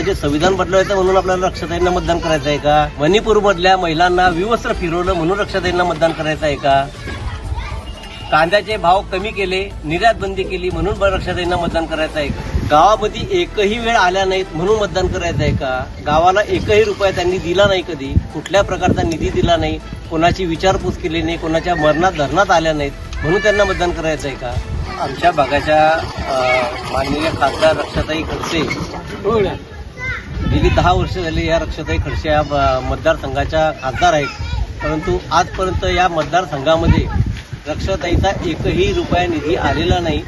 भारताचे संविधान बदलवायचं म्हणून आपल्याला रक्षाताईंना मतदान करायचं आहे का? मणिपूर मधल्या महिलांना विवस्त्र फिरवलं म्हणून रक्षाताईंना मतदान करायचं आहे का? कांद्याचे भाव कमी केले निर्यात बंदी केली म्हणून रक्षाताईंना मतदान करायचं आहे का? गावामध्ये एकही वेळ आल्या नाहीत म्हणून मतदान करायचं आहे का? गावाला एकही रुपया त्यांनी दिला नाही कधी. कुठल्या प्रकारचा निधी दिला नाही. कोणाची विचारपूस केली नाही. कोणाच्या मरणात धरणात आल्या नाहीत म्हणून त्यांना मतदान करायचं आहे का? आमच्या भागाच्या माननीय खासदार रक्षाताई खडसे. गेली दहा वर्ष झाली या रक्षाताई खडसे या मतदारसंघाच्या खासदार आहेत. परंतु आजपर्यंत या मतदारसंघामध्ये रक्षाताईचा एकही रुपया निधी आलेला नाही.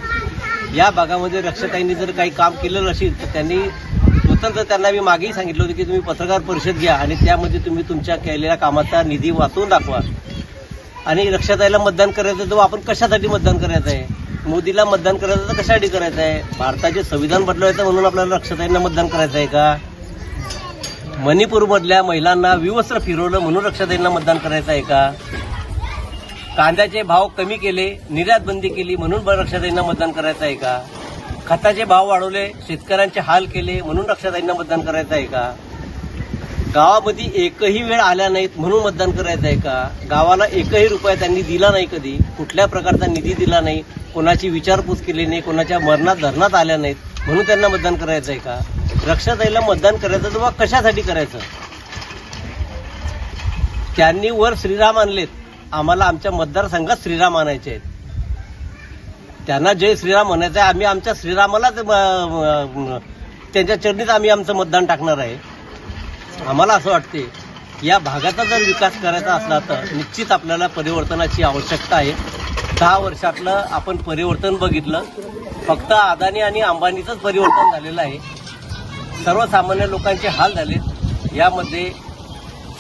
या भागामध्ये रक्षाताईंनी जर काही काम केलेलं असेल तर त्यांनी स्वतंत्र त्यांना मी मागेही सांगितलं होतं की तुम्ही पत्रकार परिषद घ्या आणि त्यामध्ये तुम्ही तुमच्या केलेल्या कामाचा निधी वाचवून दाखवा. आणि रक्षाताईला मतदान करायचं तर आपण कशासाठी मतदान करायचं आहे? मोदीला मतदान करायचं तर कशासाठी करायचं आहे? भारताचे संविधान बदलवायचं म्हणून आपल्याला रक्षाताईंना मतदान करायचं आहे का? मणिपूरमधल्या महिलांना विवस्त्र फिरवलं म्हणून रक्षाताईंना मतदान करायचं आहे का? कांद्याचे भाव कमी केले निर्यात बंदी केली म्हणून रक्षाताईंना मतदान करायचं आहे का? खताचे भाव वाढवले शेतकऱ्यांचे हाल केले म्हणून रक्षाताईंना मतदान करायचं आहे का? गावामध्ये एकही वेळ आल्या नाहीत म्हणून मतदान करायचं आहे का? गावाला एकही रुपया त्यांनी दिला नाही कधी. कुठल्या प्रकारचा निधी दिला नाही. कोणाची विचारपूस केली नाही. कोणाच्या मरणात धरणात आल्या नाहीत म्हणून त्यांना मतदान करायचं आहे का? रक्षाताईला मतदान करायचं तर कशासाठी करायचं? त्यांनी वर श्रीराम आणलेत. आम्हाला आमच्या मतदारसंघात श्रीराम आणायचे आहेत. त्यांना जय श्रीराम म्हणायचं आहे. आम्ही आमच्या श्रीरामालाच म- त्यांच्या चरणीत आम्ही आमचं मतदान टाकणार आहे. आम्हाला असं वाटते या भागाचा जर विकास करायचा असला तर निश्चित आपल्याला परिवर्तनाची आवश्यकता आहे. दहा वर्षातलं आपण परिवर्तन बघितलं. फक्त अदानी आणि अंबानीचंच परिवर्तन झालेलं आहे. सर्वसामान्य लोकांचे हाल झाले. यामध्ये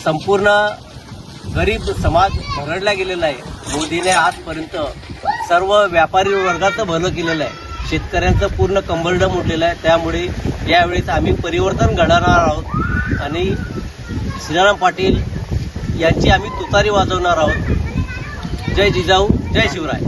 संपूर्ण गरीब समाज भरडला गेलेला आहे. मोदीने आजपर्यंत सर्व व्यापारी वर्गाचं भलं केलेलं आहे. शेतकऱ्यांचं पूर्ण कंबरडं मोडलेलं आहे. त्यामुळे यावेळेस आम्ही परिवर्तन घडवणार आहोत. आणि श्रीराम पाटील यांची आम्ही तुतारी वाजवणार आहोत. जय जिजाऊ जय शिवराय.